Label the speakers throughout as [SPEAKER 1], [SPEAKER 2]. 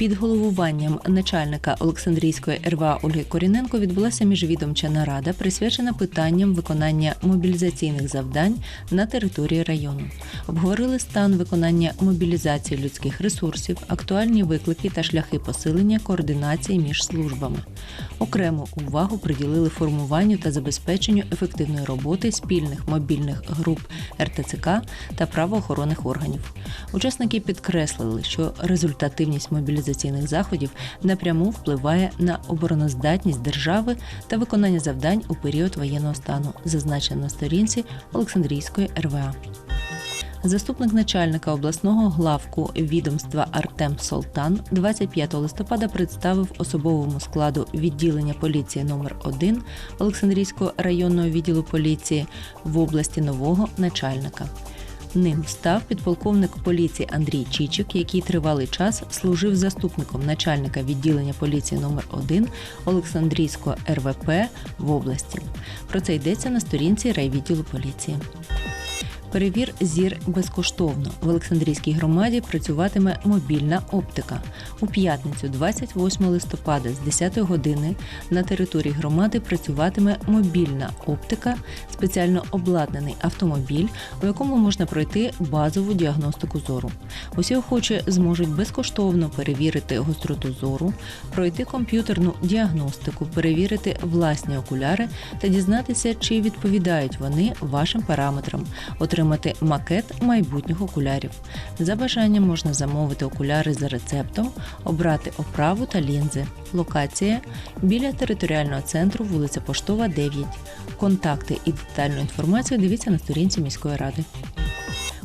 [SPEAKER 1] Під головуванням начальника Олександрійської РВА Ольги Коріненко відбулася міжвідомча нарада, присвячена питанням виконання мобілізаційних завдань на території району. Обговорили стан виконання мобілізації людських ресурсів, актуальні виклики та шляхи посилення координації між службами. Окрему увагу приділили формуванню та забезпеченню ефективної роботи спільних мобільних груп РТЦК та правоохоронних органів. Учасники підкреслили, що результативність мобілізаційних заходів напряму впливає на обороноздатність держави та виконання завдань у період воєнного стану, зазначено на сторінці Олександрійської РВА. Заступник начальника обласного главку відомства Артем Солтан 25 листопада представив особовому складу відділення поліції номер 1 Олександрійського районного відділу поліції в області нового начальника. Ним став підполковник поліції Андрій Чічик, який тривалий час служив заступником начальника відділення поліції номер 1 Олександрійського РВП в області. Про це йдеться на сторінці райвідділу поліції. Перевір зір безкоштовно. В Олександрійській громаді працюватиме мобільна оптика. У п'ятницю, 28 листопада, з 10 години на території громади працюватиме мобільна оптика, спеціально обладнаний автомобіль, у якому можна пройти базову діагностику зору. Усі охочі зможуть безкоштовно перевірити гостроту зору, пройти комп'ютерну діагностику, перевірити власні окуляри та дізнатися, чи відповідають вони вашим параметрам, отримати макет майбутніх окулярів. За бажанням можна замовити окуляри за рецептом, обрати оправу та лінзи. Локація біля територіального центру вулиця Поштова, 9. Контакти і детальну інформацію дивіться на сторінці міської ради.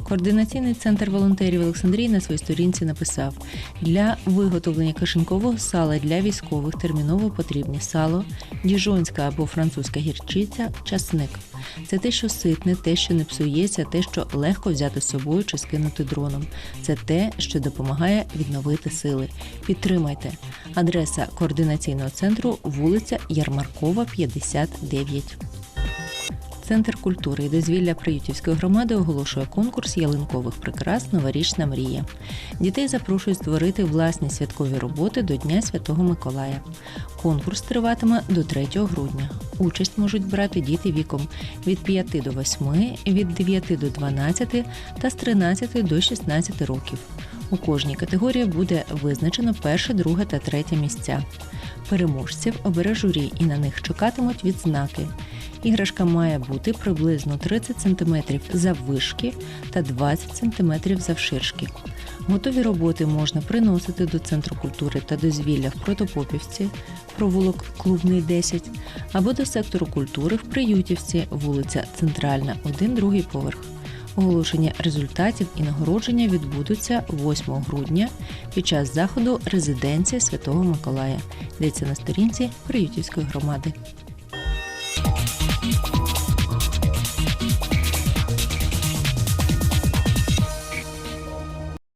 [SPEAKER 1] Координаційний центр волонтерів Олександрії на своїй сторінці написав: для виготовлення кишенькового сала для військових терміново потрібні сало, діжонська або французька гірчиця, часник. Це те, що ситне, те, що не псується, те, що легко взяти з собою чи скинути дроном. Це те, що допомагає відновити сили. Підтримайте. Адреса координаційного центру вулиця Ярмаркова, 59. Центр культури і дозвілля Приютівської громади оголошує конкурс ялинкових прикрас Новорічна мрія. Дітей запрошують створити власні святкові роботи до Дня Святого Миколая. Конкурс триватиме до 3 грудня. Участь можуть брати діти віком від 5 до 8, від 9 до 12 та з 13 до 16 років. У кожній категорії буде визначено перше, друге та третє місця. Переможців обере журі і на них чекатимуть відзнаки. Іграшка має бути приблизно 30 см заввишки та 20 см завширшки. Готові роботи можна приносити до Центру культури та дозвілля в Протопопівці, провулок Клубний 10, або до сектору культури в Приютівці, вулиця Центральна, 1 другий поверх. Оголошення результатів і нагородження відбудуться 8 грудня під час заходу резиденція Святого Миколая. Йдеться на сторінці Приютівської громади.